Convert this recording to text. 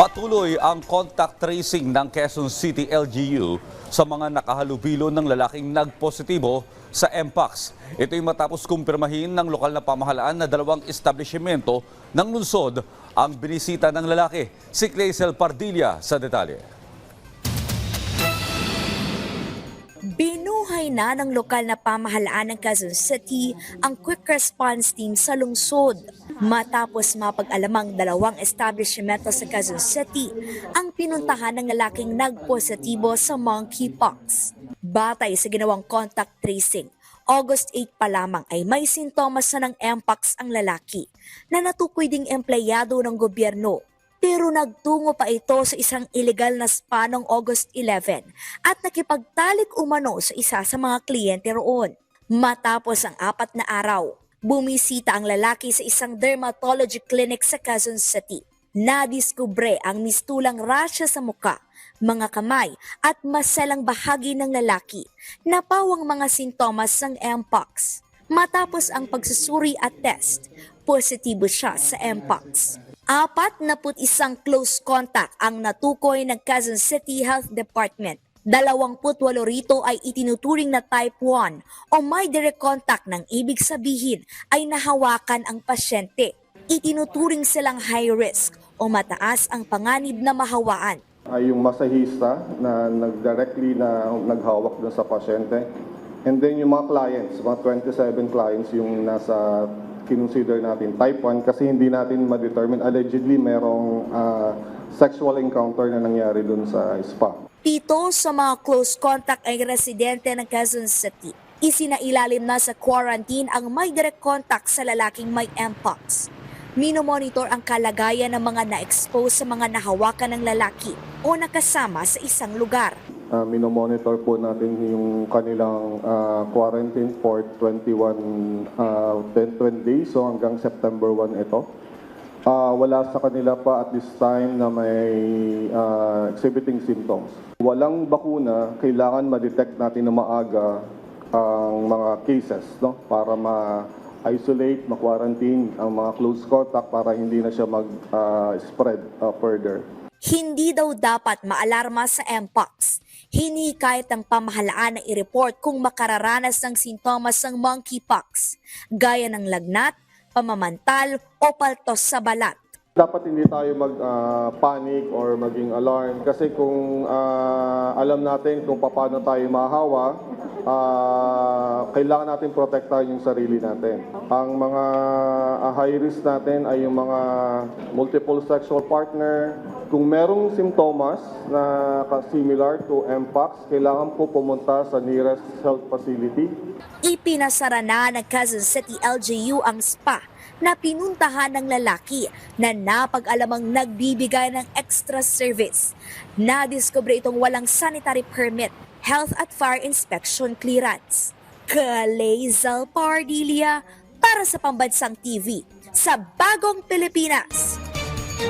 Patuloy ang contact tracing ng Quezon City LGU sa mga nakahalubilo ng lalaking nagpositibo sa MPAX. Ito'y matapos kumpirmahin ng lokal na pamahalaan na dalawang establishmento ng lungsod ang binisita ng lalaki. Si Clazel Pardilla sa detalye. Na ng lokal na pamahalaan ng Quezon City ang quick response team sa lungsod. Matapos mapag-alamang dalawang establishmento sa Quezon City ang pinuntahan ng lalaking nagpositibo sa monkeypox. Batay sa ginawang contact tracing, August 8 pa lamang ay may sintomas na ng Mpox ang lalaki na natukoy ding empleyado ng gobyerno pero nagtungo pa ito sa isang illegal na spa noong August 11 at nakipagtalik umano sa isa sa mga kliyente roon. Matapos ang apat na araw, bumisita ang lalaki sa isang dermatology clinic sa Quezon City. Nadiskubre ang mistulang rasya sa muka, mga kamay at maselang bahagi ng lalaki na pawang mga sintomas ng Mpox. Matapos ang pagsusuri at test, positibo siya sa Mpox. Apat na put isang close contact ang natukoy ng Quezon City Health Department. Dalawamput walo rito ay itinuturing na type 1 o may direct contact ng ibig sabihin ay nahawakan ang pasyente. Itinuturing silang high risk o mataas ang panganib na mahawaan. ay yung masahista na nag-directly na naghawak dun sa pasyente. And then yung mga clients, mga 27 clients yung nasa kinonsider natin type 1 kasi hindi natin ma-determine allegedly merong ah, sexual encounter na nangyari dun sa spa. Pito sa mga close contact ay residente ng Quezon City. Isinailalim na sa quarantine ang may direct contact sa lalaking may Mpox. Minomonitor ang kalagayan ng mga na-expose sa mga nahawakan ng lalaki o nakasama sa isang lugar. Uh, minomonitor po natin yung kanilang ah, quarantine for 21 uh, 10, 20 days, so hanggang September 1 ito. Ah, wala sa kanila pa at this time na may ah, exhibiting symptoms. Walang bakuna, kailangan ma-detect natin na maaga ang mga cases no para ma-isolate, ma-quarantine ang mga close contact para hindi na siya mag-spread further. Hindi daw dapat maalarma sa Mpox. Hinikayat ng pamahalaan na i-report kung makararanas ng sintomas ng monkeypox, gaya ng lagnat, pamamantal o paltos sa balat. Dapat hindi tayo mag-panic or maging alarm kasi kung ah, alam natin kung paano tayo mahawa, ah, kailangan natin protektahan yung sarili natin. Ang mga ah, high risk natin ay yung mga multiple sexual partner. Kung merong simptomas na similar to Mpox, kailangan po pumunta sa nearest health facility Ipinasara na ng Quezon City LGU ang spa na pinuntahan ng lalaki na napag-alamang nagbibigay ng extra service. Nadiskubre itong walang sanitary permit, health at fire inspection clearance. Kalezal Pardilia para sa Pambansang TV sa Bagong Pilipinas.